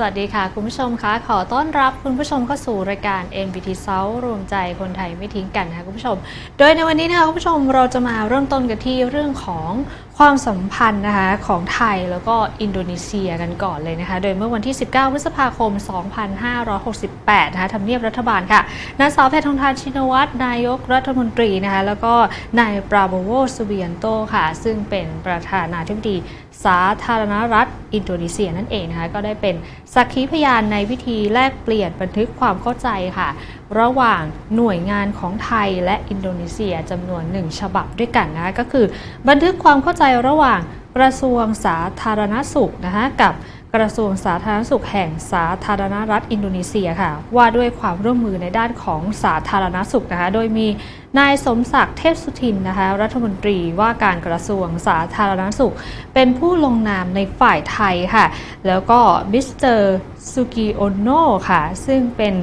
สวัสดีค่ะ คุณผู้ชมคะขอต้อนรับคุณผู้ชมเข้าสู่รายการ MBT South รวมใจคนไทยไม่ทิ้งกันนะคะคุณผู้ชม โดยในวันนี้นะคะคุณผู้ชมเราจะมาเริ่มต้นกันที่เรื่องของ ความสัมพันธ์นะคะของไทยแล้วก็อินโดนีเซียกันก่อนเลยนะคะ โดยเมื่อวันที่ 19 พฤษภาคม 2568 นะคะทำเนียบรัฐบาลค่ะ นางสาวแพทองทานชินวัตร นายกรัฐมนตรีนะคะ แล้วก็นายปราโบโวสเวียนโตค่ะ ซึ่งเป็นประธานาธิบดีสาธารณรัฐอินโดนีเซียนั่นเองนะคะ ก็ได้เป็นสักขีพยานในพิธีแลกเปลี่ยนบันทึกความเข้าใจค่ะระหว่างหน่วยงานของไทยและอินโดนีเซียจำนวนหนึ่งฉบับด้วยกันนะก็คือ บันทึกความเข้าใจระหว่างกระทรวงสาธารณสุขนะคะกับกระทรวงสาธารณสุขแห่งสาธารณรัฐอินโดนีเซียค่ะ ว่าด้วยความร่วมมือในด้านของสาธารณสุขนะคะ โดยมีนายสมศักดิ์เทพสุทินนะคะ รัฐมนตรีว่าการกระทรวงสาธารณสุข เป็นผู้ลงนามในฝ่ายไทยค่ะ แล้วก็มิสเตอร์ซูกิโอโนค่ะ ซึ่งเป็น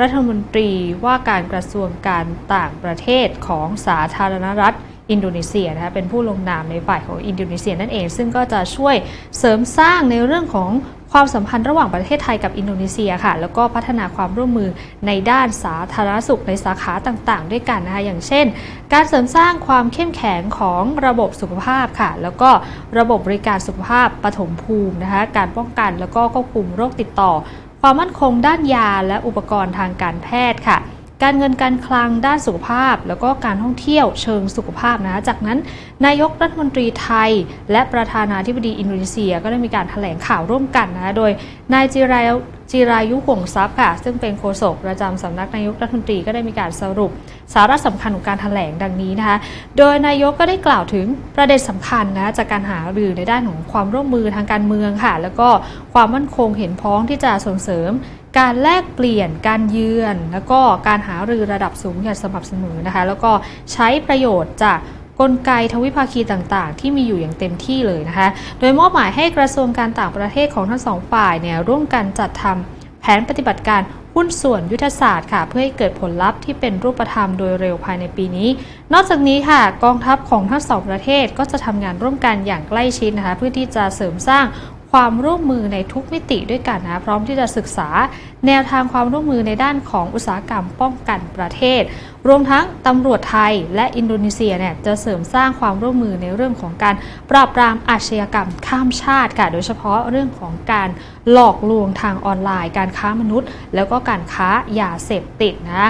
รัฐมนตรีว่าการกระทรวงการต่างประเทศของสาธารณรัฐอินโดนีเซียนะคะเป็นผู้ลงนามในฝ่ายของอินโดนีเซียนั่นเอง ซึ่งก็จะช่วยเสริมสร้างในเรื่องของความสัมพันธ์ระหว่างประเทศไทยกับอินโดนีเซียค่ะ แล้วก็พัฒนาความร่วมมือในด้านสาธารณสุขในสาขาต่างๆ ด้วยกันนะคะ อย่างเช่น การเสริมสร้างความเข้มแข็งของระบบสุขภาพค่ะ แล้วก็ระบบบริการสุขภาพปฐมภูมินะคะ การป้องกันแล้วก็ควบคุมโรคติดต่อ ความมั่นคงด้านยาและอุปกรณ์ทางการแพทย์ค่ะ การเงินการคลังด้านสุขภาพ แล้วก็การท่องเที่ยวเชิงสุขภาพนะจากนั้นนายกรัฐมนตรีไทย และประธานาธิบดีอินโดนีเซีย ก็ได้มีการแถลงข่าวร่วมกันนะโดยนายจิรายุจิรายุห่วงทรัพย์ค่ะซึ่งเป็นโฆษกประจำสำนักนายกรัฐมนตรีก็ได้มีการสรุป สาระสำคัญของการแถลงดังนี้นะคะ โดยนายกก็ได้กล่าวถึงประเด็นสำคัญนะคะจากการหารือในด้านของความร่วมมือทางการเมืองค่ะ แล้วก็ความมั่นคงเห็นพ้องที่จะส่งเสริม การแลกเปลี่ยนการเยือน แล้วก็การหารือระดับสูงอย่างสม่ำเสมอนะคะ แล้วก็ใช้ประโยชน์จากกลไกทวิภาคีต่างๆ ที่มีอยู่อย่างเต็มที่เลยนะคะ โดยมอบหมายให้กระทรวงการต่างประเทศของทั้งสองฝ่ายเนี่ยร่วมกันจัดทำแผนปฏิบัติการหุ้นส่วนยุทธศาสตร์ค่ะ เพื่อให้เกิดผลลัพธ์ที่เป็นรูปธรรมโดยเร็วภายในปีนี้ นอกจากนี้ค่ะ กองทัพของทั้งสองประเทศก็จะทำงานร่วมกันอย่างใกล้ชิดนะคะ เพื่อที่จะเสริมสร้าง ความร่วมมือในทุกมิติด้วยกันนะพร้อมที่จะศึกษาแนวทางความร่วมมือในด้านของอุตสาหกรรมป้องกันประเทศ รวมทั้งตำรวจไทยและอินโดนีเซียเนี่ยจะเสริมสร้างความร่วมมือในเรื่องของการปราบปรามอาชญากรรมข้ามชาติค่ะโดยเฉพาะเรื่องของการหลอกลวงทางออนไลน์ การค้ามนุษย์ แล้วก็การค้ายาเสพติดนะ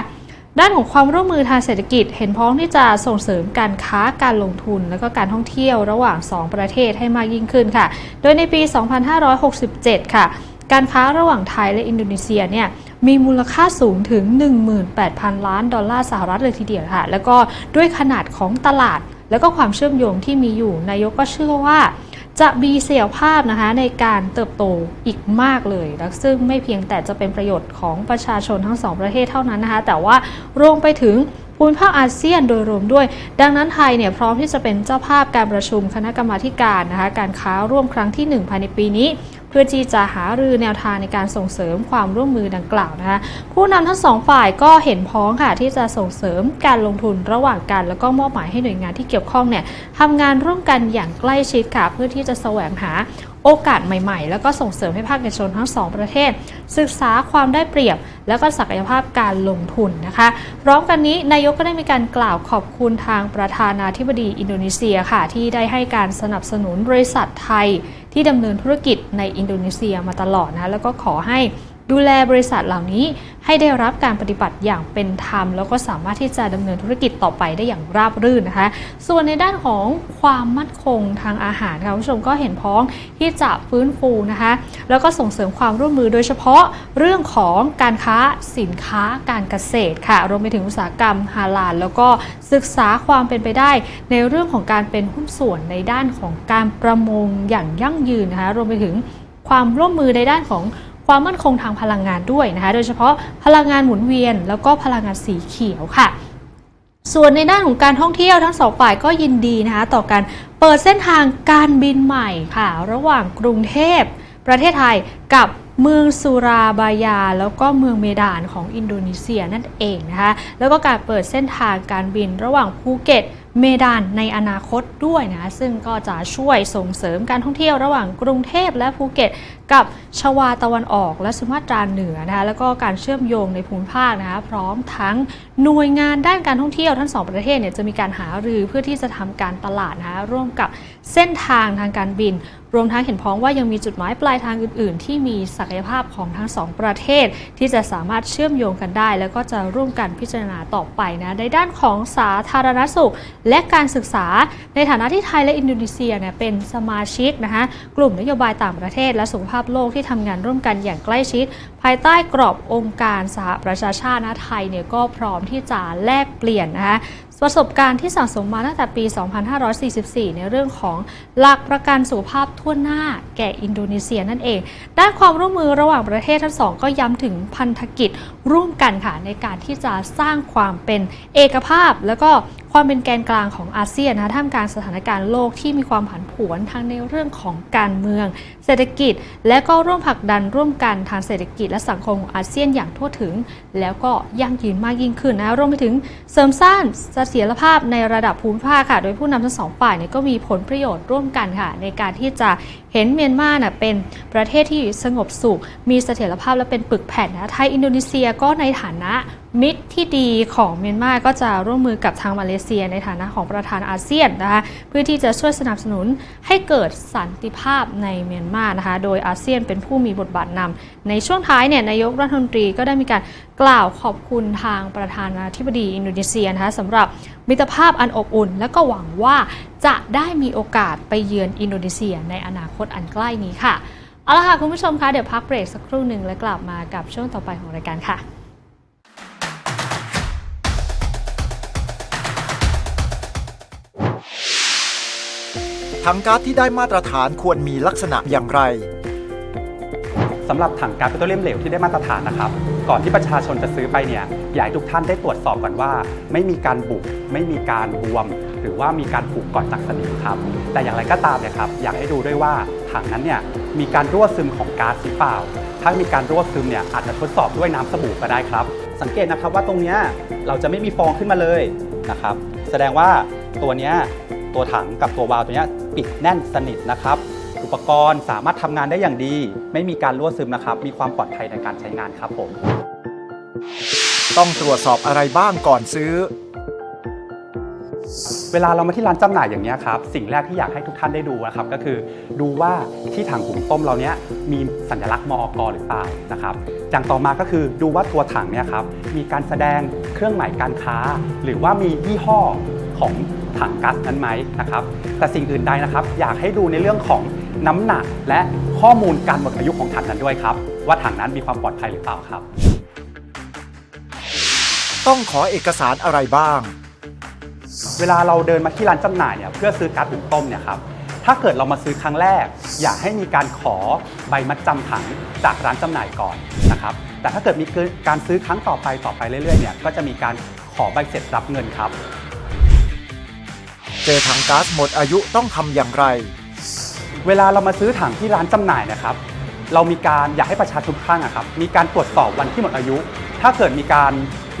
ด้านของความร่วมมือทางเศรษฐกิจ เห็นพ้องที่จะส่งเสริมการค้าการลงทุน และก็การท่องเที่ยวระหว่าง 2 ประเทศให้มากยิ่งขึ้นค่ะ โดยในปี 2567 ค่ะ การค้าระหว่างไทยและอินโดนีเซียเนี่ยมีมูลค่าสูงถึง 18,000 ล้านดอลลาร์สหรัฐเลยทีเดียวค่ะ แล้วก็ด้วยขนาดของตลาด แล้วก็ความเชื่อมโยงที่มีอยู่นายกก็เชื่อว่า จะมีเสียภาพนะคะในการเติบโตอีกมากเลยและซึ่งไม่เพียงแต่จะเป็นประโยชน์ของประชาชนทั้งสองประเทศเท่านั้นนะคะ แต่ว่ารวมไปถึงภูมิภาคอาเซียนโดยรวมด้วย ดังนั้นไทยเนี่ยพร้อมที่จะเป็นเจ้าภาพการประชุมคณะกรรมาการนะคะการค้าร่วมครั้งที่ 1 ภายในปีนี้ เพื่อที่จะหารือแนวทางในการส่งเสริมความร่วมมือดังกล่าวนะคะผู้นำทั้งสองฝ่ายก็เห็นพ้องค่ะที่จะส่งเสริมการลงทุนระหว่างกัน แล้วก็มอบหมายให้หน่วยงานที่เกี่ยวข้องเนี่ยทำงานร่วมกันอย่างใกล้ชิดค่ะเพื่อที่จะแสวงหา โอกาสใหม่ๆ แล้วก็ส่งเสริมให้ภาคเอกชนทั้งสองประเทศ ศึกษาความได้เปรียบ และก็ศักยภาพการลงทุนนะคะพร้อมกันนี้นายกก็ได้มีการกล่าวขอบคุณทางประธานาธิบดีอินโดนีเซียค่ะ ที่ได้ให้การสนับสนุนบริษัทไทย ที่ดำเนินธุรกิจในอินโดนีเซียมาตลอดนะแล้วก็ขอให้ ดูแลบริษัทเหล่านี้ให้ได้รับการปฏิบัติอย่างเป็นธรรม แล้วก็สามารถที่จะดำเนินธุรกิจต่อไปได้อย่างราบรื่นนะคะ ส่วนในด้านของความมั่นคงทางอาหารค่ะคุณผู้ชมก็เห็นพ้องที่จะฟื้นฟูนะคะ แล้วก็ส่งเสริมความร่วมมือโดยเฉพาะเรื่องของการค้าสินค้าการเกษตรค่ะ รวมไปถึงอุตสาหกรรมฮาลาลแล้วก็ศึกษาความเป็นไปได้ ในเรื่องของการเป็นหุ้นส่วนในด้านของการประมงอย่างยั่งยืนนะคะ รวมไปถึงความร่วมมือในด้านของ ความมั่นคงทางพลังงานด้วยนะคะโดยเฉพาะพลังงานหมุนเวียน แล้วก็พลังงานสีเขียวค่ะส่วนในด้านของการท่องเที่ยวทั้งสองฝ่ายก็ยินดีนะคะต่อการเปิดเส้นทางการบินใหม่ค่ะ ระหว่างกรุงเทพ ประเทศไทยกับเมืองสุราบายา แล้วก็เมืองเมดานของอินโดนีเซียนั่นเองนะคะแล้วก็การเปิดเส้นทางการบินระหว่างภูเก็ต เมดานในอนาคตด้วยนะ ซึ่งก็จะช่วยส่งเสริมการท่องเที่ยวระหว่างกรุงเทพและภูเก็ต กับชวาตะวันออกและสุมาตราเหนือนะคะแล้วก็การเชื่อมโยงในภูมิภาคนะคะพร้อมทั้งหน่วยงานด้านการท่องเที่ยวทั้งสองประเทศเนี่ยจะมีการหารือเพื่อที่จะทำการตลาดนะคะร่วมกับ เส้นทางทางการบิน รวมทั้งเห็นพ้องว่ายังมีจุดหมายปลายทางอื่น ๆ ที่มีศักยภาพของทั้งสองประเทศ ที่จะสามารถเชื่อมโยงกันได้ แล้วก็จะร่วมกันพิจารณาต่อไปนะในด้านของสาธารณสุข และการศึกษา ในฐานะที่ไทยและอินโดนีเซียเนี่ยเป็นสมาชิกนะคะกลุ่มนโยบายต่างประเทศ และสุขภาพโลกที่ทำงานร่วมกันอย่างใกล้ชิด ภายใต้กรอบองค์การสหประชาชาตินะไทยเนี่ยก็พร้อมที่จะแลกเปลี่ยนนะคะ ประสบการณ์ที่สะสมมาตั้งแต่ปี 2544 ในเรื่องของหลักประกันสุขภาพทั่วหน้าแก่อินโดนีเซียนั่นเอง ด้านความร่วมมือระหว่างประเทศทั้งสอง ก็ย้ำถึงพันธกิจร่วมกันค่ะในการที่จะสร้างความเป็นเอกภาพ แล้วก็ความเป็นแกนกลางของอาเซียนนะท่ามกลางสถานการณ์โลกที่มีความผันผวนทั้งในเรื่องของการเมือง เศรษฐกิจ และก็ร่วมผลักดันร่วมกันทางเศรษฐกิจและสังคมของอาเซียนอย่างทั่วถึง แล้วก็ยั่งยืนมากยิ่งขึ้นนะรวมไปถึงเสริมสร้างเสถียรภาพในระดับภูมิภาคค่ะ โดยผู้นำทั้งสองฝ่ายเนี่ยก็มีผลประโยชน์ร่วมกันค่ะ ในการที่จะเห็นเมียนมาน่ะเป็นประเทศที่สงบสุข มีเสถียรภาพและเป็นปึกแผ่นนะไทยอินโดนีเซียก็ในฐานะ มิตรที่ดีของเมียนมาก็จะร่วมมือกับทางมาเลเซียในฐานะของประธานอาเซียนนะคะเพื่อที่จะช่วยสนับสนุนให้เกิดสันติภาพในเมียนมานะคะโดยอาเซียนเป็นผู้มีบทบาทนำในช่วงท้ายเนี่ยนายกรัฐมนตรีก็ได้มีการกล่าวขอบคุณทางประธานาธิบดีอินโดนีเซียนะคะสำหรับมิตรภาพอันอบอุ่น และก็หวังว่าจะได้มีโอกาสไปเยือนอินโดนีเซียในอนาคตอันใกล้นี้ค่ะเอาละค่ะคุณผู้ชมคะเดี๋ยวพักเบรกสักครู่หนึ่งแล้วกลับมากับช่วงต่อไปของรายการค่ะ ถังก๊าซที่ได้มาตรฐานควรมีลักษณะอย่างไร สำหรับถังก๊าซปิโตรเลียมเหลวที่ได้มาตรฐานนะครับ ก่อนที่ประชาชนจะซื้อไปเนี่ยอยากให้ทุกท่านได้ตรวจสอบก่อนว่า ไม่มีการบุบไม่มีการบวม หรือว่ามีการผูกก่อนจากสนิมครับ แต่อย่างไรก็ตามเนี่ยครับอยากให้ดูด้วยว่าถังนั้นเนี่ยมีการรั่วซึมของก๊าซหรือเปล่า ถ้ามีการรั่วซึมเนี่ยอาจจะทดสอบด้วยน้ำสบู่ก็ได้ครับ สังเกตนะครับว่าตรงเนี้ยเราจะไม่มีฟองขึ้นมาเลยนะครับ แสดงว่าตัวเนี้ย ตัวถังกับตัววาล์วตัวเนี้ยปิดแน่นสนิทนะครับ อุปกรณ์สามารถทำงานได้อย่างดี ไม่มีการรั่วซึมนะครับ มีความปลอดภัยในการใช้งานครับผม ต้องตรวจสอบอะไรบ้างก่อนซื้อ เวลาเรามาที่ร้านจำหน่ายอย่างนี้ยครับ สิ่งแรกที่อยากให้ทุกท่านได้ดูนะครับ ก็คือดูว่าที่ถังหุงต้มเราเนี้ยมีสัญลักษณ์มอกหรือเปล่านะครับอย่างต่อมาก็คือดูว่าตัวถังเนี่ยครับมีการแสดงเครื่องหมายการค้า หรือว่ามียี่ห้อ ของถังก๊าซนั้นไหมนะครับ แต่สิ่งอื่นใดนะครับ อยากให้ดูในเรื่องของน้ำหนักและข้อมูลการหมดอายุของถังนั้นด้วยครับ ว่าถังนั้นมีความปลอดภัยหรือเปล่าครับ ต้องขอเอกสารอะไรบ้าง เวลาเราเดินมาที่ร้านจำหน่ายเนี่ยเพื่อซื้อก๊าซหุงต้มเนี่ยครับถ้าเกิดเรามาซื้อครั้งแรก อยากให้มีการขอใบมัดจำถังจากร้านจำหน่ายก่อนนะครับ แต่ถ้าเกิดมีการซื้อครั้งต่อไปต่อไปเรื่อยๆเนี่ยก็จะมีการขอใบเสร็จรับเงินครับ เจอถังก๊าซหมดอายุต้องทำอย่างไร เวลาเรามาซื้อถังที่ร้านจำหน่ายนะครับ เรามีการอยากให้ประชาชนทุกท่านนะครับ มีการตรวจสอบวันที่หมดอายุ ถ้าเกิดมีการ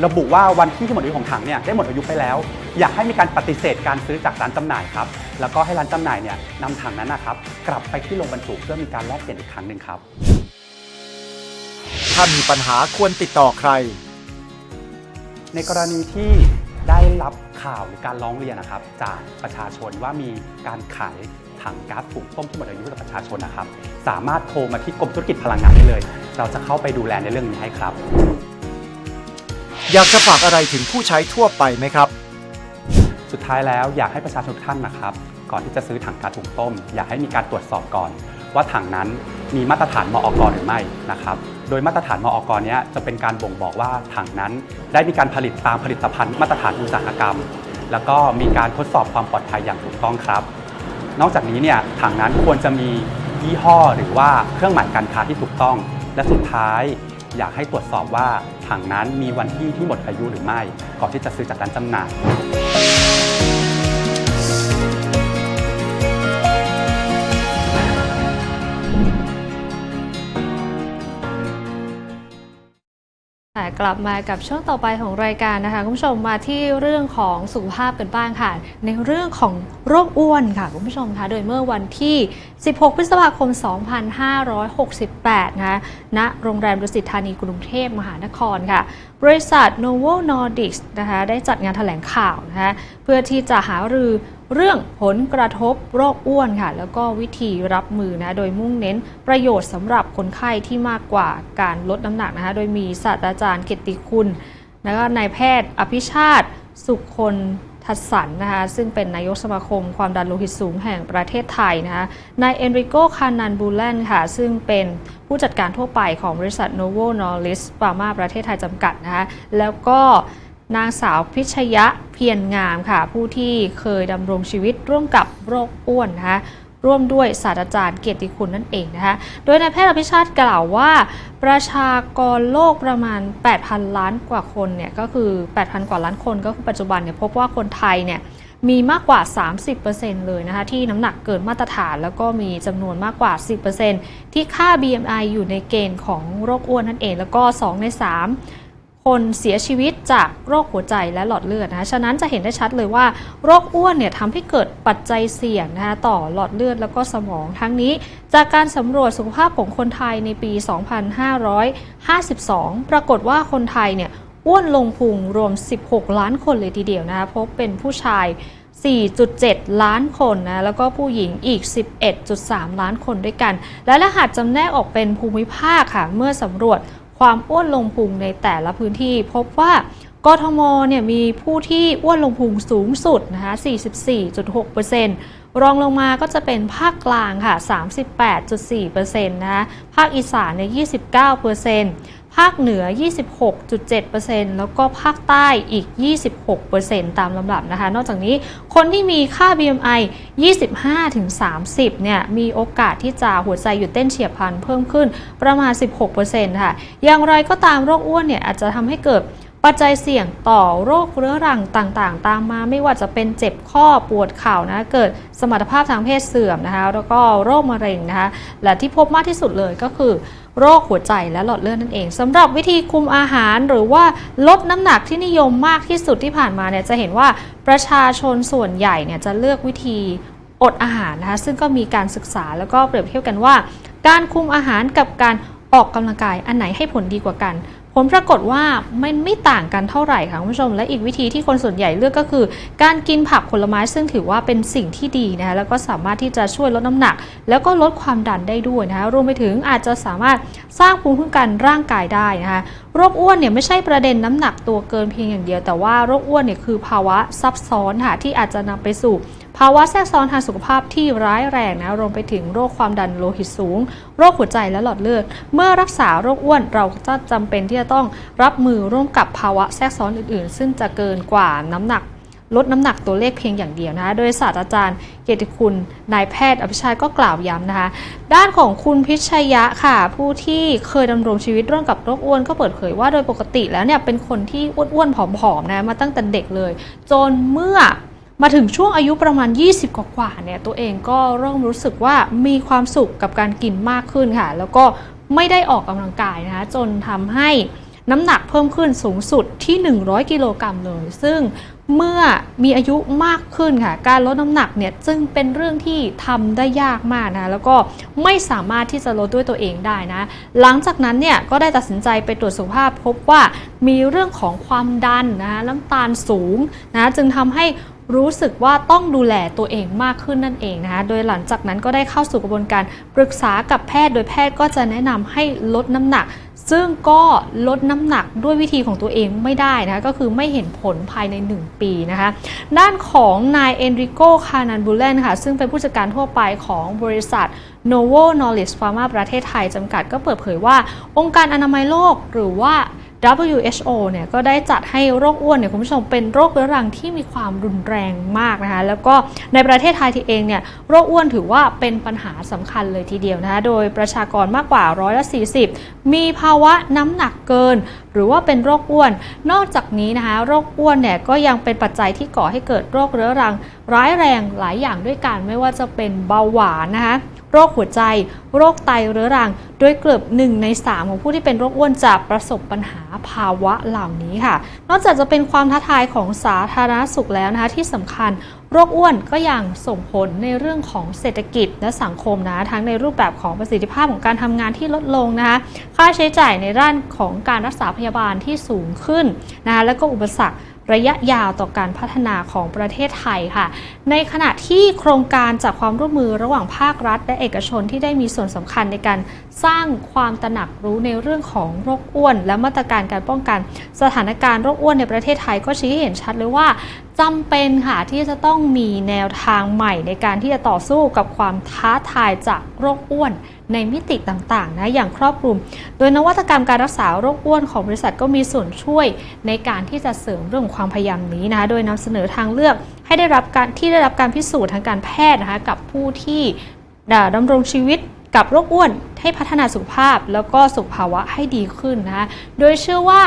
ระบุว่าวันที่ที่หมดอายุของถังเนี่ยได้หมดอายุไปแล้ว อยากให้มีการปฏิเสธการซื้อจากร้านจำหน่ายครับ แล้วก็ให้ร้านจำหน่ายเนี่ยนำถังนั้นนะครับ กลับไปที่โรงบรรจุเพื่อมีการแลกเปลี่ยนอีกครั้งหนึ่งครับ ถ้ามีปัญหาควรติดต่อใคร ในกรณีที่ ได้รับข่าวหรือการร้องเรียนนะครับ จากประชาชนว่ามีการขายถังก๊าซถุงต้มที่หมดอายุให้กับประชาชนนะครับ สามารถโทรมาที่กรมธุรกิจพลังงานได้เลย เราจะเข้าไปดูแลในเรื่องนี้ให้ครับ อยากจะฝากอะไรถึงผู้ใช้ทั่วไปไหมครับ สุดท้ายแล้วอยากให้ประชาชนทุกท่านนะครับ ก่อนที่จะซื้อถังก๊าซถุงต้ม อยากให้มีการตรวจสอบก่อน ว่าถังนั้นมีมาตรฐานมอกหรือไม่นะครับ โดยมาตรฐานมอกเนี้จะเป็นการบ่งบอกว่าถังนั้น ได้มีการผลิตตามผลิตภัณฑ์มาตรฐานอุตสาหกรรม แล้วก็มีการทดสอบความปลอดภัยอย่างถูกต้องครับ นอกจากนี้เนี่ยถังนั้นควรจะมียี่ห้อหรือว่าเครื่องหมายการค้าที่ถูกต้อง และสุดท้ายอยากให้ตรวจสอบว่าถังนั้นมีวันที่ที่หมดอายุหรือไม่ ก่อนที่จะซื้อจากร้านจำหน่าย กลับมากับช่วงต่อไปของรายการนะคะคุณผู้ชมมาที่เรื่องของสุขภาพกันบ้างค่ะ ในเรื่องของโรคอ้วนค่ะคุณผู้ชมคะโดยเมื่อวันที่ 16 พฤษภาคม 2568 นะคะณโรงแรมดุสิตธานีกรุงเทพมหานครค่ะ บริษัท Novo Nordisk นะคะได้จัดงานแถลงข่าวนะคะเพื่อที่จะหารือ เรื่องผลกระทบโรคอ้วนค่ะ แล้วก็วิธีรับมือนะ โดยมุ่งเน้นประโยชน์สำหรับคนไข้ที่มากกว่าการลดน้ำหนักนะคะ โดยมีศาสตราจารย์เกียรติคุณ แล้วก็นายแพทย์อภิชาติ สุขคนทัศสันนะคะ ซึ่งเป็นนายกสมาคมความดันโลหิตสูงแห่งประเทศไทยนะคะ นายเอนริโกคานันบูเลนค่ะ ซึ่งเป็นผู้จัดการทั่วไปของบริษัท Novo Nordisk Pharma ประเทศไทยจำกัดนะคะ แล้วก็ นางสาวพิชยะเพียรงามค่ะ ผู้ที่เคยดำรงชีวิตร่วมกับโรคอ้วนนะคะร่วมด้วยศาสตราจารย์เกียรติคุณนั่นเองนะคะ โดยนายแพทย์อภิชาติกล่าวว่า ประชากรโลกประมาณ 8,000 ล้านกว่าคนเนี่ยก็คือ 8,000 กว่าล้านคนก็คือปัจจุบันเนี่ยพบว่าคนไทยเนี่ยมีมากกว่า 30%เลยนะคะที่น้ำหนักเกินมาตรฐาน แล้วก็มีจำนวนมากกว่า 10%ที่ค่า BMI อยู่ในเกณฑ์ของโรคอ้วนนั่นเอง แล้วก็ 2 ใน 3 คนเสียชีวิตจากโรคหัวใจและหลอดเลือดนะคะฉะนั้นจะเห็นได้ชัดเลยว่าโรคอ้วนเนี่ยทำให้เกิดปัจจัยเสี่ยงนะคะต่อหลอดเลือดแล้วก็สมองทั้งนี้ จากการสำรวจสุขภาพของคนไทยในปี 2552 ปรากฏว่าคนไทยเนี่ยอ้วนลงพุงรวม 16 ล้านคนเลยทีเดียวนะคะพบเป็นผู้ชาย 4.7 ล้านคนนะแล้วก็ผู้หญิงอีก 11.3 ล้านคนด้วยกัน และรหัสจำแนกออกเป็นภูมิภาคค่ะเมื่อสำรวจ ความอ้วนลงพุงในแต่ละพื้นที่ พบว่ากทมเนี่ยมีผู้ที่อ้วนลงพุงสูงสุดนะคะ44.6%รองลงมาก็จะเป็นภาคกลางค่ะ 38.4%นะคะภาคอีสานเนี่ย29% ภาคเหนือ 26.7%แล้วก็ภาคใต้อีก 26%ตามลำดับนะคะ นอกจากนี้คนที่มีค่า BMI 25-30 เนี่ย มีโอกาสที่จะหัวใจหยุดเต้นเฉียบพลันเพิ่มขึ้นประมาณ 16%ค่ะ อย่างไรก็ตามโรคอ้วนเนี่ย อาจจะทำให้เกิดปัจจัยเสี่ยงต่อโรคเรื้อรังต่างๆ ตามมาไม่ว่าจะเป็นเจ็บข้อปวดเข่านะเกิดสมรรถภาพทางเพศเสื่อมนะคะแล้วก็โรคมะเร็งนะคะและที่พบมากที่สุดเลยก็คือ โรคหัวใจและหลอดเลือดนั่นเองสำหรับวิธีคุมอาหารหรือว่าลดน้ำหนักที่นิยมมากที่สุดที่ผ่านมาเนี่ยจะเห็นว่าประชาชนส่วนใหญ่เนี่ยจะเลือกวิธีอดอาหารนะคะซึ่งก็มีการศึกษาแล้วก็เปรียบเทียบกันว่า การคุมอาหารกับการออกกำลังกายอันไหนให้ผลดีกว่ากัน ผลปรากฏว่ามันไม่ต่างกันเท่าไหร่ค่ะคุณผู้ชม และอีกวิธีที่คนส่วนใหญ่เลือกก็คือ การกินผักผลไม้ซึ่งถือว่าเป็นสิ่งที่ดีนะคะแล้วก็สามารถที่จะช่วยลดน้ำหนัก แล้วก็ลดความดันได้ด้วยนะคะรวมไปถึงอาจจะสามารถสร้างภูมิคุ้มกันร่างกายได้นะคะโรคอ้วนเนี่ยไม่ใช่ประเด็นน้ำหนักตัวเกินเพียงอย่างเดียว แต่ว่าโรคอ้วนเนี่ยคือภาวะซับซ้อนค่ะที่อาจจะนำไปสู่ ภาวะแทรกซ้อนทางสุขภาพที่ร้ายแรงนะรวมไปถึงโรคความดันโลหิตสูง โรคหัวใจและหลอดเลือด เมื่อรักษาโรคอ้วนเราจะจำเป็นที่จะต้องรับมือร่วมกับภาวะแทรกซ้อนอื่นๆ ซึ่งจะเกินกว่าน้ำหนักลดน้ำหนักตัวเลขเพียงอย่างเดียวนะคะ โดยศาสตราจารย์เกียรติคุณนายแพทย์อภิชัยก็กล่าวย้ำนะคะ ด้านของคุณพิชยะค่ะ ผู้ที่เคยดำรงชีวิตร่วมกับโรคอ้วนก็เปิดเผยว่าโดยปกติแล้วเนี่ยเป็นคนที่อ้วนๆผอมๆนะมาตั้งแต่เด็กเลย จนเมื่อ มาถึงช่วงอายุประมาณ 20 กว่าๆเนี่ยตัวเองก็เริ่มรู้สึกว่ามีความสุขกับการกินมากขึ้นค่ะ แล้วก็ไม่ได้ออกกำลังกายนะคะจนทำให้น้ำหนักเพิ่มขึ้นสูงสุดที่ 100 กิโลกรัมเลย ซึ่งเมื่อมีอายุมากขึ้นค่ะ การลดน้ำหนักเนี่ยจึงเป็นเรื่องที่ทำได้ยากมากนะ แล้วก็ไม่สามารถที่จะลดด้วยตัวเองได้นะ หลังจากนั้นเนี่ยก็ได้ตัดสินใจไปตรวจสุขภาพพบว่ามีเรื่องของความดันนะน้ำตาลสูงนะ จึงทำให้ รู้สึกว่าต้องดูแลตัวเองมากขึ้นนั่นเองนะคะโดยหลังจากนั้นก็ได้เข้าสู่กระบวนการปรึกษากับแพทย์ โดยแพทย์ก็จะแนะนำให้ลดน้ำหนัก ซึ่งก็ลดน้ำหนักด้วยวิธีของตัวเองไม่ได้นะคะก็คือไม่เห็นผลภายใน 1 ปีนะคะด้านของนายเอนริโกคานันบูเลนค่ะซึ่งเป็นผู้จัดการทั่วไปของบริษัท Novo Nordisk Pharma ประเทศไทยจำกัดก็เปิดเผยว่า องค์การอนามัยโลกหรือว่า WHO เนี่ยก็ได้จัดให้โรคอ้วนเนี่ยคุณผู้ชมเป็นโรคเรื้อรังที่มีความรุนแรงมากนะคะแล้วก็ในประเทศไทยที่เองเนี่ยโรคอ้วนถือว่าเป็นปัญหาสำคัญเลยทีเดียวนะคะโดยประชากรมากกว่าร้อยละ40 มีภาวะน้ำหนักเกิน หรือว่าเป็นโรคอ้วน นอกจากนี้นะคะโรคอ้วนเนี่ยก็ยังเป็นปัจจัยที่ก่อให้เกิดโรคเรื้อรัง ร้ายแรงหลายอย่างด้วยกันไม่ว่าจะเป็นเบาหวานนะคะ โรคหัวใจ โรคไตเรื้อรัง โดยเกือบหนึ่งในสามของผู้ที่เป็นโรคอ้วนจะประสบปัญหาภาวะเหล่านี้ค่ะ นอกจากจะเป็นความท้าทายของสาธารณสุขแล้วนะคะที่สำคัญโรคอ้วนก็ยังส่งผลในเรื่องของเศรษฐกิจและสังคมนะทั้งในรูปแบบของประสิทธิภาพของการทำงานที่ลดลงนะคะค่าใช้จ่ายในด้านของการรักษาพยาบาลที่สูงขึ้นนะคะแล้วก็อุปสรรค ระยะยาวต่อการพัฒนาของประเทศไทยค่ะ ในขณะที่โครงการจากความร่วมมือระหว่างภาครัฐ และเอกชนที่ได้มีส่วนสำคัญในการสร้างความตระหนักรู้ในเรื่องของโรคอ้วน และมาตรการการป้องกัน สถานการณ์โรคอ้วนในประเทศไทยก็ชี้ให้เห็นชัดเลยว่า จำเป็นค่ะที่จะต้องมีแนวทางใหม่ในการที่จะต่อสู้กับความท้าทายจากโรคอ้วนในมิติต่างๆนะอย่างครอบคลุม โดยนวัตกรรมการรักษาโรคอ้วนของบริษัทก็มีส่วนช่วยในการที่จะเสริมเรื่องความพยายามนี้นะโดยนำเสนอทางเลือกให้ได้รับการที่ได้รับการพิสูจน์ทางการแพทย์นะคะกับผู้ที่ดำรงชีวิตกับโรคอ้วนให้พัฒนาสุขภาพ แล้วก็สุขภาวะให้ดีขึ้นนะคะโดยเชื่อว่า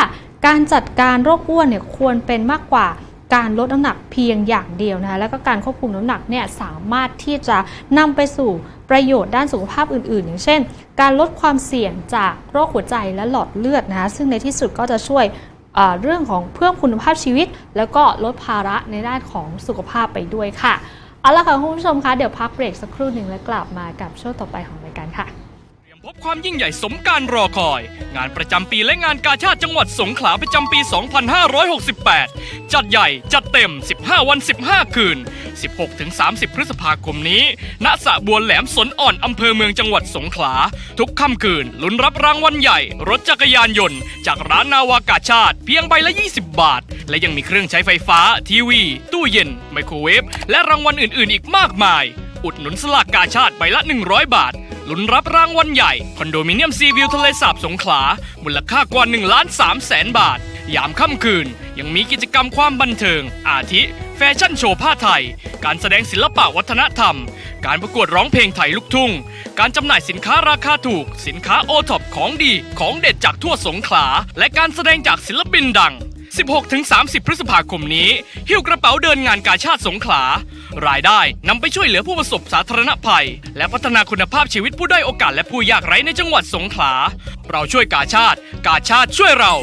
การจัดการโรคอ้วนเนี่ยควรเป็นมากกว่า การลดน้ำหนักเพียงอย่างเดียวนะคะแล้วก็การควบคุมน้ำหนักเนี่ยสามารถที่จะนำไปสู่ประโยชน์ด้านสุขภาพอื่น ๆ อย่างเช่น การลดความเสี่ยงจากโรคหัวใจและหลอดเลือดนะคะซึ่งในที่สุดก็จะช่วยเรื่องของเพิ่มคุณภาพชีวิต แล้วก็ลดภาระในด้านของสุขภาพไปด้วยค่ะเอาละค่ะคุณผู้ชมคะเดี๋ยวพักเบรกสักครู่หนึ่งแล้วกลับมากับช่วงต่อไปของรายการค่ะ บความยิ่งใหญ่สมการรอคอย งานประจำปีและงานกาชาติจังหวัดสงขลาประจำปี 2568 จัดใหญ่จัดเต็ม 15 วัน 15 คืน 16-30 พฤษภาคมนี้ ณสระบัวแหลมสนอ่อนอำเภอเมืองจังหวัดสงขลา ทุกค่ำคืนลุ้นรับรางวัลใหญ่ รถจักรยานยนต์ จากร้านนาวากาชาติ เพียงใบละ 20 บาท และยังมีเครื่องใช้ไฟฟ้า ทีวี ตู้เย็น ไมโครเวฟและรางวัลอื่น ๆ อีกมากมาย อุดหนุนสลากกาชาติใบละ 100 บาท ลุ้นรับรางวัลใหญ่ คอนโดมิเนียมซีวิวทะเลสาบสงขลา มูลค่ากว่า1ล้าน3แสนบาท ยามค่ำคืน ยังมีกิจกรรมความบันเทิง อาทิ แฟชั่นโชว์ผ้าไทย การแสดงศิลปะวัฒนธรรม การประกวดร้องเพลงไทยลูกทุ่ง การจำหน่ายสินค้าราคาถูก สินค้าโอท็อปของดี ของเด็ดจากทั่วสงขลา และการแสดงจากศิลปินดัง 16-30 พฤษภาคมนี้ หิ้วกระเป๋าเดินงานกาชาติสงขลา รายได้นำไปช่วยเหลือผู้ประสบสาธารณภัย และพัฒนาคุณภาพชีวิตผู้ด้อยโอกาสและผู้ยากไร้ในจังหวัดสงขลา เราช่วยกาชาติ กาชาติช่วยเรา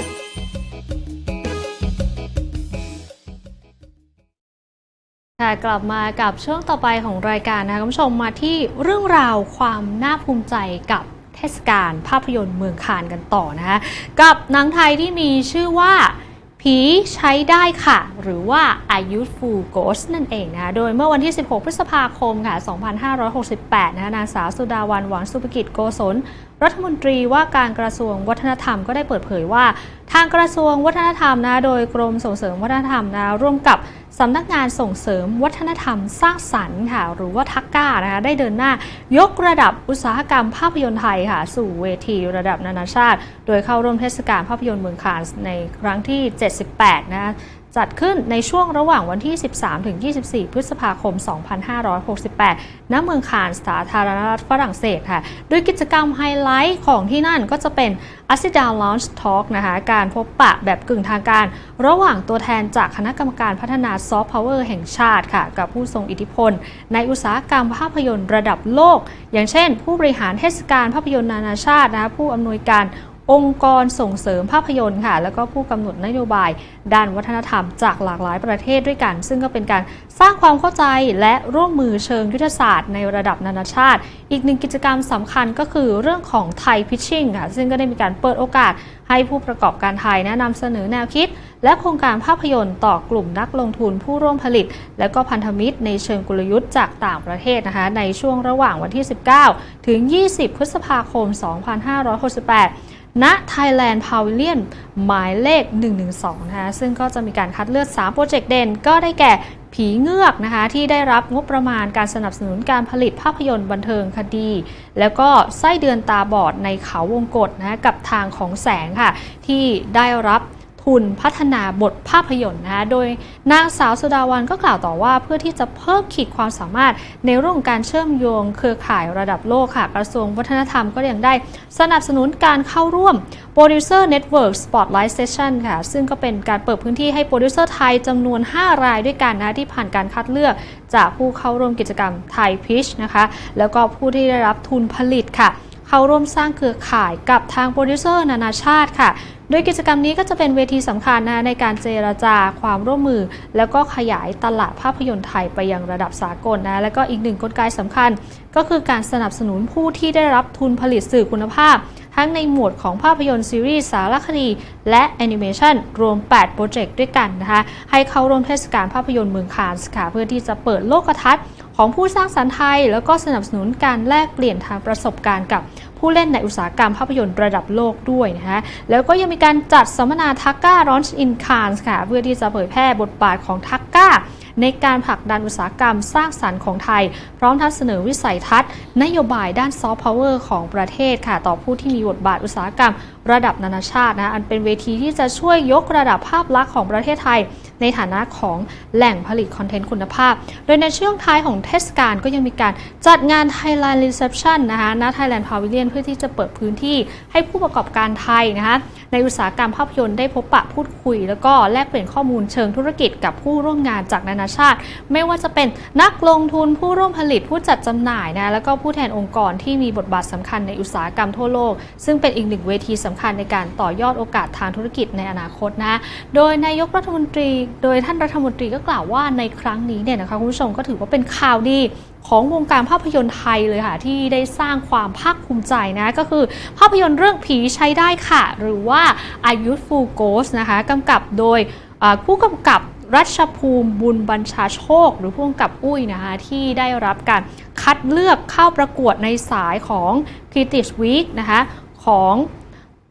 ค่ะกลับมากับช่วงต่อไปของรายการนะคะคุณผู้ชมมาที่เรื่องราวความน่าภูมิใจกับเทศกาลภาพยนตร์เมืองคานกันต่อนะคะกับหนังไทยที่มีชื่อว่า ผีใช้ได้ค่ะ หรือว่า A y u t h f u l Ghost นั่นเองนะโดยเมื่อวันที่ 16 พฤษภาคมค่ะ 2568 นะนางสาวสุดาวันหวังสุภกิจโกศล รัฐมนตรีว่าการกระทรวงวัฒนธรรมก็ได้เปิดเผยว่า ทางกระทรวงวัฒนธรรมนะโดยกรมส่งเสริมวัฒนธรรมนะร่วมกับสำนักงานส่งเสริมวัฒนธรรมสร้างสรรค์ค่ะ หรือว่าทักก้านะคะได้เดินหน้ายกระดับอุตสาหกรรมภาพยนตร์ไทยค่ะ สู่เวทีระดับนานาชาติ โดยเข้าร่วมเทศกาลภาพยนตร์เมืองคานส์ในครั้งที่ 78 นะจัดขึ้นในช่วงระหว่างวันที่ 13 ถึง 24 พฤษภาคม 2568 ณ เมืองคานส์สาธารณรัฐฝรั่งเศสค่ะ โดยกิจกรรมไฮไลท์ของที่นั่นก็จะเป็น a s i d a Launch Talk นะคะ การพบปะแบบกึ่งทางการ ระหว่างตัวแทนจากคณะกรรมการพัฒนาซอฟต์พาวเวอร์แห่งชาติค่ะ กับผู้ทรงอิทธิพล ในอุตสาหกรรมภาพยนตร์ระดับโลก อย่างเช่น ผู้บริหารเทศกาลภาพยนตร์นานาชาตินะคะผู้อำนวยการ องค์กรส่งเสริมภาพยนตร์ค่ะ แล้วก็ผู้กำหนดนโยบาย ด้านวัฒนธรรมจากหลากหลายประเทศด้วยกัน ซึ่งก็เป็นการสร้างความเข้าใจและร่วมมือเชิงยุทธศาสตร์ในระดับนานาชาติ อีกหนึ่งกิจกรรมสำคัญก็คือเรื่องของไทยพิชชิ่งค่ะ ซึ่งก็ได้มีการเปิดโอกาสให้ผู้ประกอบการไทยแนะนำเสนอแนวคิด และโครงการภาพยนตร์ต่อกลุ่มนักลงทุนผู้ร่วมผลิต และก็พันธมิตรในเชิงกลยุทธ์จากต่างประเทศนะคะในช่วงระหว่างวันที่ 19 ถึง 20 พฤษภาคม 2568 ณ Thailand Pavilion หมายเลข 112 นะคะ ซึ่งก็จะมีการคัดเลือก 3 โปรเจกต์เด่น ก็ได้แก่ผีเงือกนะคะที่ได้รับงบประมาณการสนับสนุนการผลิตภาพยนตร์บันเทิงคดี แล้วก็ไส้เดือนตาบอดในเขาวงกฏนะะกับทางของแสงค่ะ ที่ได้รับ ทุนพัฒนาบทภาพยนตร์นะคะโดยนางสาวสุดาวันก็กล่าวต่อว่า เพื่อที่จะเพิ่มขีดความสามารถในเรื่องของการเชื่อมโยงเครือข่ายระดับโลกค่ะ กระทรวงวัฒนธรรมก็ยังได้ สนับสนุนการเข้าร่วม Producer Network Spotlight Session ค่ะ ซึ่งก็เป็นการเปิดพื้นที่ให้โปรดิวเซอร์ไทยจำนวน 5 รายด้วยกันนะที่ผ่านการคัดเลือกจากผู้เข้าร่วมกิจกรรมไทยพิชนะคะ แล้วก็ผู้ที่ได้รับทุนผลิตค่ะเข้าร่วมสร้างเครือข่ายกับทางโปรดิวเซอร์นานาชาติค่ะ โดยกิจกรรมนี้ก็จะเป็นเวทีสำคัญนะในการเจรจาความร่วมมือ แล้วก็ขยายตลาดภาพยนตร์ไทยไปยังระดับสากลนะแล้วก็อีกหนึ่งกลไกสำคัญ ก็คือการสนับสนุนผู้ที่ได้รับทุนผลิตสื่อคุณภาพ ทั้งในหมวดของภาพยนตร์ซีรีส์สารคดี และแอนิเมชันรวม 8 โปรเจกต์ด้วยกันนะคะให้เข้าร่วมเทศกาลภาพยนตร์เมืองคานส์ค่ะเพื่อที่จะเปิดโลกทัศน์ของผู้สร้างสรรค์ไทย แล้วก็สนับสนุนการแลกเปลี่ยนทางประสบการณ์กับ ผู้เล่นในอุตสาหกรรมภาพยนตร์ระดับโลกด้วยนะคะแล้วก็ยังมีการจัดสัมมนาทักก้าร้อนอินคานส์ค่ะ เพื่อที่จะเผยแพร่บทบาทของทักก้าในการผลักดันอุตสาหกรรมสร้างสรรค์ของไทย พร้อมทั้งเสนอวิสัยทัศน์ นโยบายด้านซอฟต์พาวเวอร์ของประเทศค่ะ ต่อผู้ที่มีบทบาทอุตสาหกรรม ระดับนานาชาตินะอันเป็นเวทีที่จะช่วยยกระดับภาพลักษณ์ของประเทศไทย ในฐานะของแหล่งผลิตคอนเทนต์คุณภาพ โดยในช่วงท้ายของเทศกาลก็ยังมีการจัดงาน Thailand Reception นะคะณ Thailand Pavilion เพื่อที่จะเปิดพื้นที่ให้ผู้ประกอบการไทยนะคะในอุตสาหกรรมภาพยนตร์ได้พบปะพูดคุย แล้วก็แลกเปลี่ยนข้อมูลเชิงธุรกิจกับผู้ร่วมงานจากนานาชาติ ไม่ว่าจะเป็นนักลงทุนผู้ร่วมผลิตผู้จัดจำหน่ายนะแล้วก็ผู้แทนองค์กรที่มีบทบาทสำคัญในอุตสาหกรรมทั่วโลก ซึ่งเป็นอีกหนึ่งเวทีสำคัญในการต่อยอดโอกาสทางธุรกิจในอนาคตนะโดยนายกรัฐมนตรี โดยท่านรัฐมนตรีก็กล่าวว่าในครั้งนี้เนี่ยนะคะคุณผู้ชมก็ถือว่าเป็นข่าวดีของวงการภาพยนตร์ไทยเลยค่ะ ที่ได้สร้างความภาคภูมิใจนะก็คือภาพยนตร์เรื่องผีใช้ได้ค่ะ หรือว่า A Youthful Ghost นะคะกำกับโดยผู้กำกับรัชภูมิบุญบัญชาโชค หรือผู้กำกับอุ้ยนะคะที่ได้รับการคัดเลือกเข้าประกวดในสายของ Critics Week นะคะของ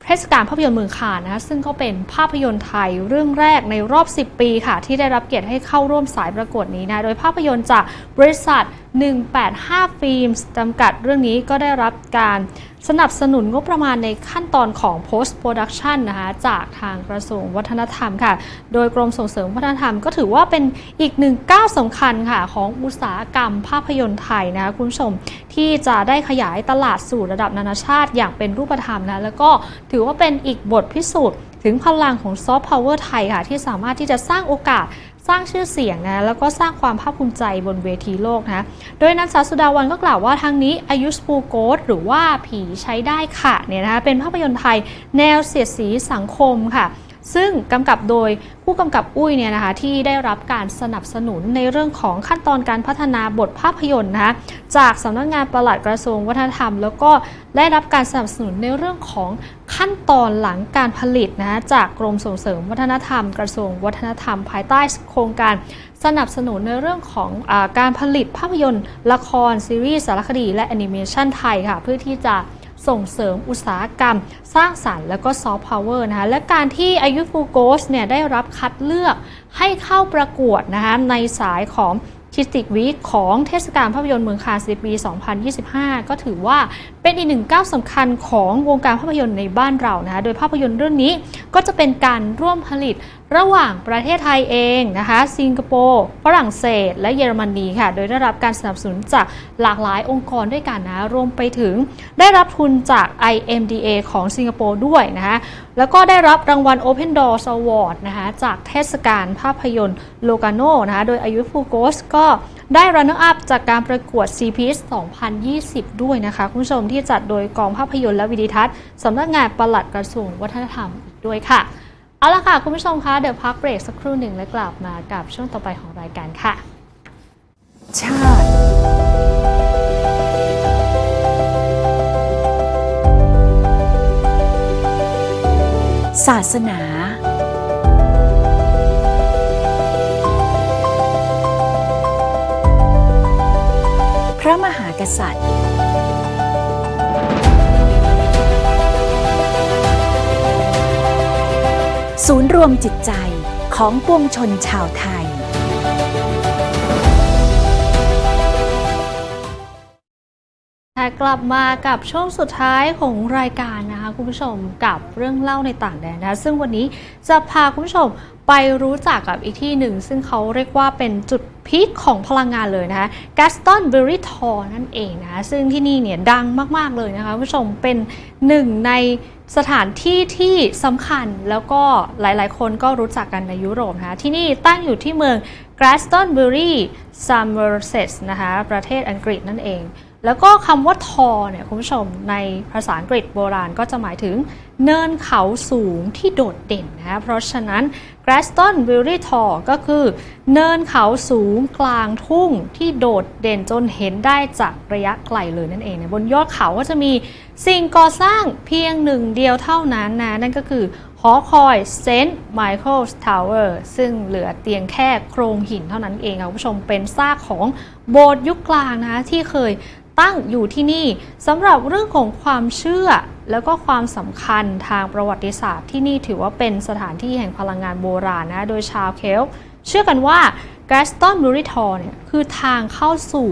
เทศกาลภาพยนตร์เมืองคานนะคะซึ่งก็เป็นภาพยนตร์ไทยเรื่องแรกในรอบ 10 ปีค่ะ ที่ได้รับเกียรติให้เข้าร่วมสายประกวดนี้นะโดยภาพยนตร์จากบริษัท 185 ฟิล์มจำกัดเรื่องนี้ก็ได้รับการสนับสนุนงบประมาณในขั้นตอนของ post production นะคะจากทางกระทรวงวัฒนธรรมค่ะ โดยกรมส่งเสริมวัฒนธรรมก็ถือว่าเป็นอีกหนึ่งก้าวสำคัญค่ะ ของอุตสาหกรรมภาพยนตร์ไทยนะคะคุณผู้ชมที่จะได้ขยายตลาดสู่ระดับนานาชาติอย่างเป็นรูปธรรมนะแล้วก็ถือว่าเป็นอีกบทพิสูจน์ ถึงพลังของซอฟต์พาวเวอร์ไทยค่ะ ที่สามารถที่จะสร้างโอกาส สร้างชื่อเสียงนะแล้วก็สร้างความภาคภูมิใจบนเวทีโลกนะโดยนางสาวสุดาวันก็กล่าวว่าทางนี้อายุสปูโกสหรือว่าผีใช้ได้ค่ะเนี่ยนะคะเป็นภาพยนตร์ไทยแนวเสียดสีสังคมค่ะ ซึ่งกำกับโดยผู้กำกับอุ้ยเนี่ยนะคะที่ได้รับการสนับสนุนในเรื่องของขั้นตอนการพัฒนาบทภาพยนตร์นะคะจากสำนักงานประหลัดกระทรวงวัฒนธรรม แล้วก็ได้รับการสนับสนุนในเรื่องของขั้นตอนหลังการผลิตนะคะจากกรมส่งเสริมวัฒนธรรม กระทรวงวัฒนธรรม ภายใต้โครงการสนับสนุนในเรื่องของอการผลิตภาพยนตร์ ละครซีรีส์สารคดี และแอนิเมชันไทยค่ะเพื่อที่จะ ส่งเสริมอุตสาหกรรม สร้างสรรค์และก็ซอฟต์พาวเวอร์นะคะและการที่อายุฟูโกสเนี่ยได้รับคัดเลือกให้เข้าประกวดนะคะในสายของคิสติกวีคของเทศกาลภาพยนตร์เมืองคานส์ในปี 2025 ก็ถือว่าเป็นอีกหนึ่งก้าวสำคัญของวงการภาพยนตร์ในบ้านเรานะคะโดยภาพยนตร์เรื่องนี้ก็จะเป็นการร่วมผลิต ระหว่างประเทศไทยเองนะคะ สิงคโปร์ฝรั่งเศส และเยอรมนีค่ะ โดยได้รับการสนับสนุนจากหลากหลายองค์กรด้วยกันนะรวมไปถึงได้รับทุนจาก IMDA ของสิงคโปร์ด้วยนะคะแล้วก็ได้รับรางวัล Open Doors Award นะคะจากเทศกาลภาพยนตร์โลกาโนนะคะโดยอายุฟูโกสก็ได้ Runner Up จากการประกวด CPS 2020 ด้วยนะคะ คุณผู้ชมที่จัดโดยกองภาพยนตร์และวิดีทัศน์สำนักงานปลัดกระทรวงวัฒนธรรมอีกด้วยค่ะ เอาละค่ะ คุณผู้ชมคะเดี๋ยวพักเบรกสักครู่หนึ่งแล้วกลับมากับช่วงต่อไปของรายการค่ะ ชาติศาสนา พระมหากษัตริย์ ศูนย์รวมจิตใจของปวงชนชาวไทย กลับมากับช่วงสุดท้ายของรายการนะคะคุณผู้ชมกับเรื่องเล่าในต่างแดนนะคะซึ่งวันนี้จะพาคุณผู้ชม ไปรู้จักกับอีกที่หนึ่ง ซึ่งเขาเรียกว่าเป็นจุดพีคของพลังงานเลยนะคะ Gaston b e r r y t o r นั่นเองนะซึ่งที่นี่เนี่ยดังมาก ๆ เลยนะคะคุณผู้ชมเป็นหนึ่งในสถานที่ที่สำคัญแล้วก็หลาย ๆ คนก็รู้จักกันในยุโรปนะคะที่นี่ตั้งอยู่ที่เมือง Glastonbury Somerset นะคะประเทศอังกฤษนั่นเอง แล้วก็คำว่าทอเนี่ยคุณผู้ชมในภาษาอังกฤษโบราณก็จะหมายถึงเนินเขาสูงที่โดดเด่นนะคะเพราะฉะนั้น Glastonbury Tor ก็คือ เนินเขาสูงกลางทุ่งที่โดดเด่นจนเห็นได้จากระยะไกลเลยนั่นเองนะบนยอดเขาก็จะมีสิ่งก่อสร้างเพียงหนึ่งเดียวเท่านั้นนะ นั่นก็คือหอคอยเซนต์ไมเคิลส์ทาวเวอร์ซึ่งเหลือเตียงแค่โครงหินเท่านั้นเองค่ะคุณผู้ชมเป็นซากของโบสถ์ยุคกลางนะที่เคย ตั้งอยู่ที่นี่สำหรับเรื่องของความเชื่อ แล้วก็ความสำคัญทางประวัติศาสตร์ที่นี่ถือว่าเป็นสถานที่แห่งพลังงานโบราณนะโดยชาวเคลเชื่อกันว่าแกสตันบูริทอร์เนี่ยคือทางเข้าสู่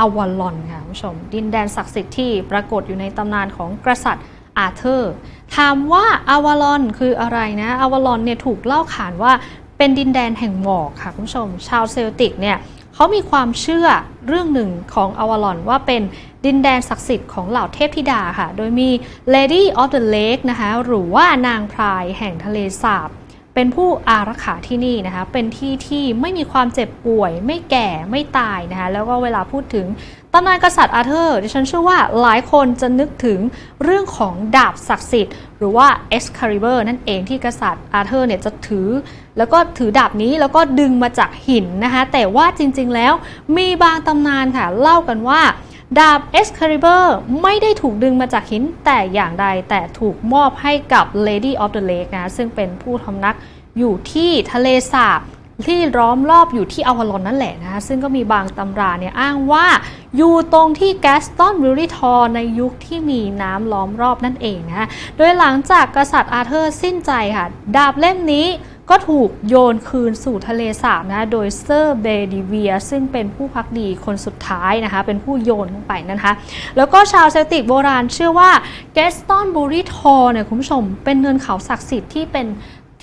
อวาลอนค่ะคุณผู้ชม ดินแดนศักดิ์สิทธิ์ที่ปรากฏอยู่ในตำนานของกษัตริย์อาเธอร์ถามว่าอวาลอนคืออะไรนะอาวาลอนเนี่ยถูกเล่าขานว่าเป็นดินแดนแห่งหมอกค่ะคุณผู้ชม ชาวเซลติกเนี่ย เขามีความเชื่อเรื่องหนึ่งของอาวาลอนว่าเป็นดินแดนศักดิ์สิทธิ์ของเหล่าเทพธิดาค่ะ โดยมี Lady of the Lake นะคะหรือว่านางพรายแห่งทะเลสาบ เป็นผู้อารักขาที่นี่นะคะ เป็นที่ที่ไม่มีความเจ็บป่วย ไม่แก่ไม่ตายนะคะ แล้วก็เวลาพูดถึงตำนานกษัตริย์อาเธอร์ดิฉันเชื่อว่าหลายคนจะนึกถึงเรื่องของดาบศักดิ์สิทธิ์ หรือว่า Excalibur นั่นเองที่กษัตริย์อาเธอร์เนี่ยจะถือ แล้วก็ถือดาบนี้แล้วก็ดึงมาจากหินนะคะ แต่ว่าจริงๆแล้วมีบางตำนานค่ะ เล่ากันว่าดาบ Excalibur ไม่ได้ถูกดึงมาจากหินแต่อย่างใด แต่ถูกมอบให้กับ Lady of the Lake นะ ซึ่งเป็นผู้ทำนักอยู่ที่ทะเลสาบที่ล้อมรอบอยู่ที่อวาลอนนั่นแหละนะคะซึ่งก็มีบางตำราเนี่ยอ้างว่า อยู่ตรงที่แกสตันวิลลิทอร์ในยุคที่มีน้ำล้อมรอบนั่นเองนะคะโดยหลังจากกษัตริย์อาเธอร์สิ้นใจค่ะ ดาบเล่มนี้ ก็ถูกโยนคืนสู่ทะเลสาบนะคะโดยเซอร์เบดิเวียซึ่งเป็นผู้พักดีคนสุดท้ายนะคะ เป็นผู้โยนลงไปนะคะแล้วก็ชาวเซลติกโบราณเชื่อว่าแกสตันบูริทอร์เนี่ยคุณผู้ชม เป็นเนินเขาศักดิ์สิทธิ์ที่เป็น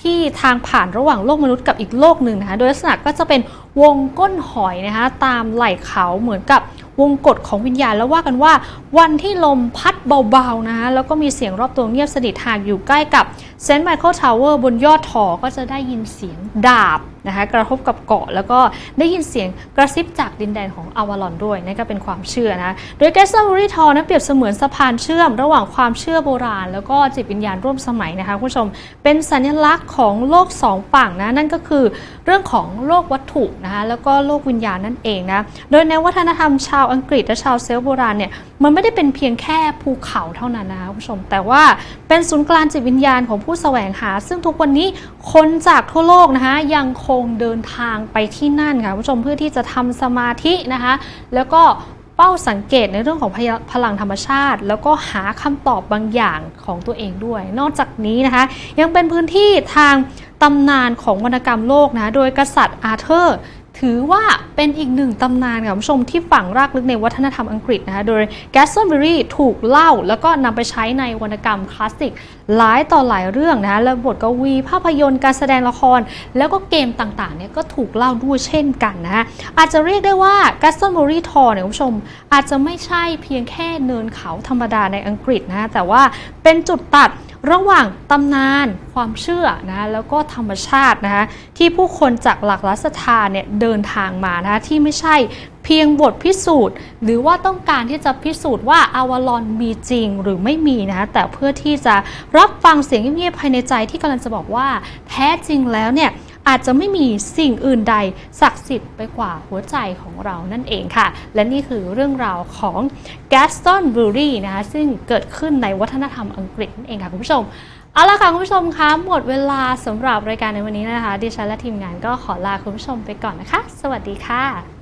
ที่ทางผ่านระหว่างโลกมนุษย์กับอีกโลกหนึ่งนะคะ โดยลักษณะก็จะเป็นวงก้นหอยนะคะ ตามไหล่เขาเหมือนกับ วงกฎของวิญญาณแล้วว่ากันว่า วันที่ลมพัดเบาๆนะคะแล้วก็มีเสียงรอบตัวเงียบสนิทหากอยู่ใกล้กับเซนต์ไมเคิลทาวเวอร์บนยอดถอก็จะได้ยินเสียงดาบ นะคะกระทบกับเกาะแล้วก็ได้ยินเสียงกระซิบจากดินแดนของอวาลอนด้วยนั่นก็เป็นความเชื่อนะโดยแกสซัมบริทอนั้นเปรียบเสมือนสะพานเชื่อม ระหว่างความเชื่อโบราณ แล้วก็จิตวิญญาณร่วมสมัยนะคะคุณผู้ชมเป็นสัญลักษณ์ของโลกสองฝั่งนะนั่นก็คือเรื่องของโลกวัตถุนะคะแล้วก็โลกวิญญาณนั่นเองนะโดยในวัฒนธรรมชาวอังกฤษและชาวเซลต์โบราณเนี่ยมันไม่ได้เป็นเพียงแค่ภูเขาเท่านั้นนะคะคุณผู้ชมแต่ว่าเป็นศูนย์กลางจิตวิญญาณของผู้แสวงหา ซึ่งทุกวันนี้คนจากทั่วโลกนะคะยังคงเดินทางไปที่นั่นค่ะคุณผู้ชมเพื่อที่จะทำสมาธินะคะ แล้วก็เป้าสังเกตในเรื่องของพพลังธรรมชาติ แล้วก็หาคำตอบบางอย่างของตัวเองด้วย นอกจากนี้นะคะ ยังเป็นพื้นที่ทางตำนานของวรรณกรรมโลกนะโดยกษัตริย์อาเธอร์ ถือว่าเป็นอีกหนึ่งตำนานค่ะคุณผู้ชมที่ฝังรากลึกในวัฒนธรรมอังกฤษนะคะ โดย g a s t o n b u r y ถูกเล่าแล้วก็นำไปใช้ในวรรณกรรมคลาสสิกหลายต่อหลายเรื่องนะคะและบทกวี ภาพยนตร์การแสดงละคร แล้วก็เกมต่างๆเนี่ยก็ถูกเล่าด้วยเช่นกันนะคะอาจจะเรียกได้ว่า g a s t o n b u r y Tor เนี่ยคุณผู้ชม อาจจะไม่ใช่เพียงแค่เนินเขาธรรมดาในอังกฤษนะะแต่ว่าเป็นจุดตัด ระหว่างตำนานความเชื่อนะแล้วก็ธรรมชาตินะคะที่ผู้คนจากหลากหลายสถานเนี่ยเดินทางมานะะที่ไม่ใช่เพียงบทพิสูจน์ หรือว่าต้องการที่จะพิสูจน์ว่าอาวารอนมีจริงหรือไม่มีนะะแต่เพื่อที่จะรับฟังเสียงเงียบๆภายในใจที่กำลังจะบอกว่าแท้จริงแล้วเนี่ย อาจจะไม่มีสิ่งอื่นใดศักดิ์สิทธิ์ไปกว่าหัวใจของเรานั่นเองค่ะ และนี่คือเรื่องราวของ Gaston b u r y นะคะซึ่งเกิดขึ้นในวัฒนธรรมอังกฤษนั่นเองค่ะคุณผู้ชมเอาละค่ะคุณผู้ชมคะหมดเวลาสำหรับรายการในวันนี้นะคะ ดิฉันและทีมงานก็ขอลาคุณผู้ชมไปก่อนนะคะ สวัสดีค่ะ